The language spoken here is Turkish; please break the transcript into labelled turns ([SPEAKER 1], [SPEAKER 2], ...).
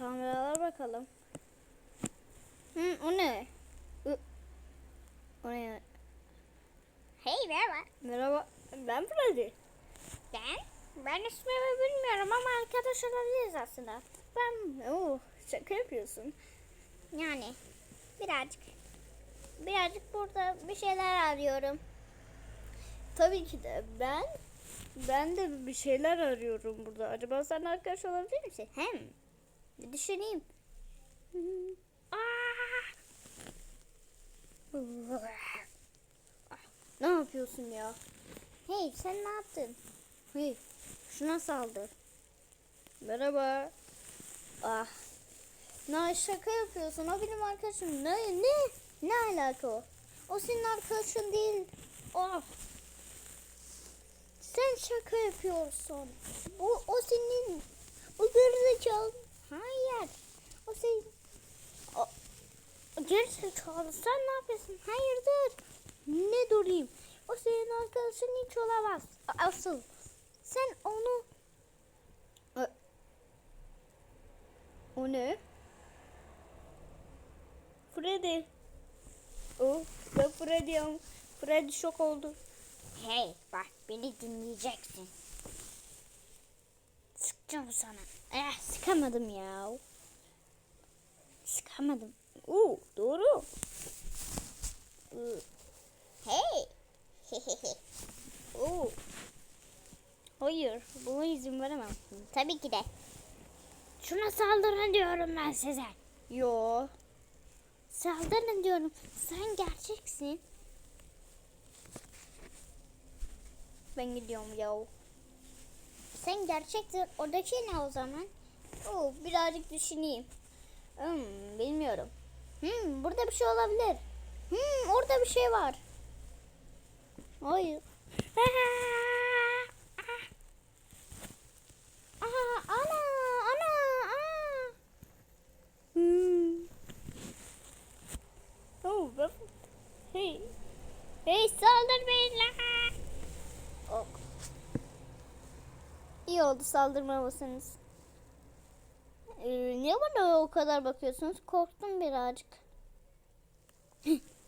[SPEAKER 1] kameralara bakalım. Hı, o ne? O ne?
[SPEAKER 2] Hey merhaba.
[SPEAKER 1] Merhaba. Ben Freddy.
[SPEAKER 2] Ben? Ben ismimi bilmiyorum ama arkadaş olabiliriz aslında.
[SPEAKER 1] Ben... Oo, şaka yapıyorsun.
[SPEAKER 2] Yani birazcık. Birazcık burada bir şeyler arıyorum.
[SPEAKER 1] Tabii ki de ben... Ben de bir şeyler arıyorum burada. Acaba sen arkadaş olabilir misin?
[SPEAKER 2] Hem
[SPEAKER 1] Bir düşüneyim. Ne yapıyorsun ya?
[SPEAKER 2] Hey sen ne yaptın?
[SPEAKER 1] Hey, şuna saldır. Merhaba. Ah. Ne şaka yapıyorsun? O benim arkadaşım. Ne? Ne? Ne alaka o? O senin arkadaşın değil. Oh. Sen şaka yapıyorsun. O, o senin. O gerizekalı.
[SPEAKER 2] Hayır.
[SPEAKER 1] O senin. O, gerizekalı. Sen ne yapıyorsun? Hayırdır? Ne durayım? O senin arkadaşın hiç olamaz. Asıl. Sen onu... O ne? Freddy. Oh, ben Freddy'im. Freddy şok oldu.
[SPEAKER 2] Hey bak beni dinleyeceksin. Sıkacağım sana.
[SPEAKER 1] Eh, sıkamadım ya. Sıkamadım. Oo, doğru. Ee,
[SPEAKER 2] Hey.
[SPEAKER 1] Oo. Hayır, buna izin veremem.
[SPEAKER 2] Tabii ki de. Şuna saldırın diyorum ben size.
[SPEAKER 1] Yo.
[SPEAKER 2] Saldırın diyorum. Sen gerçeksin.
[SPEAKER 1] Ben gidiyorum ya.
[SPEAKER 2] Sen gerçeksin. Oradaki ne o zaman?
[SPEAKER 1] Oo, birazcık düşüneyim. Hmm, bilmiyorum.
[SPEAKER 2] Hmm, burada bir şey olabilir.
[SPEAKER 1] Hmm, orada bir şey var. Hayır.
[SPEAKER 2] Aha, ana, ana, ana.
[SPEAKER 1] Hmm. Hey.
[SPEAKER 2] Hey saldır beni.
[SPEAKER 1] İyi oldu saldırmamasınız. Ee, niye bana o kadar bakıyorsunuz? Korktum birazcık.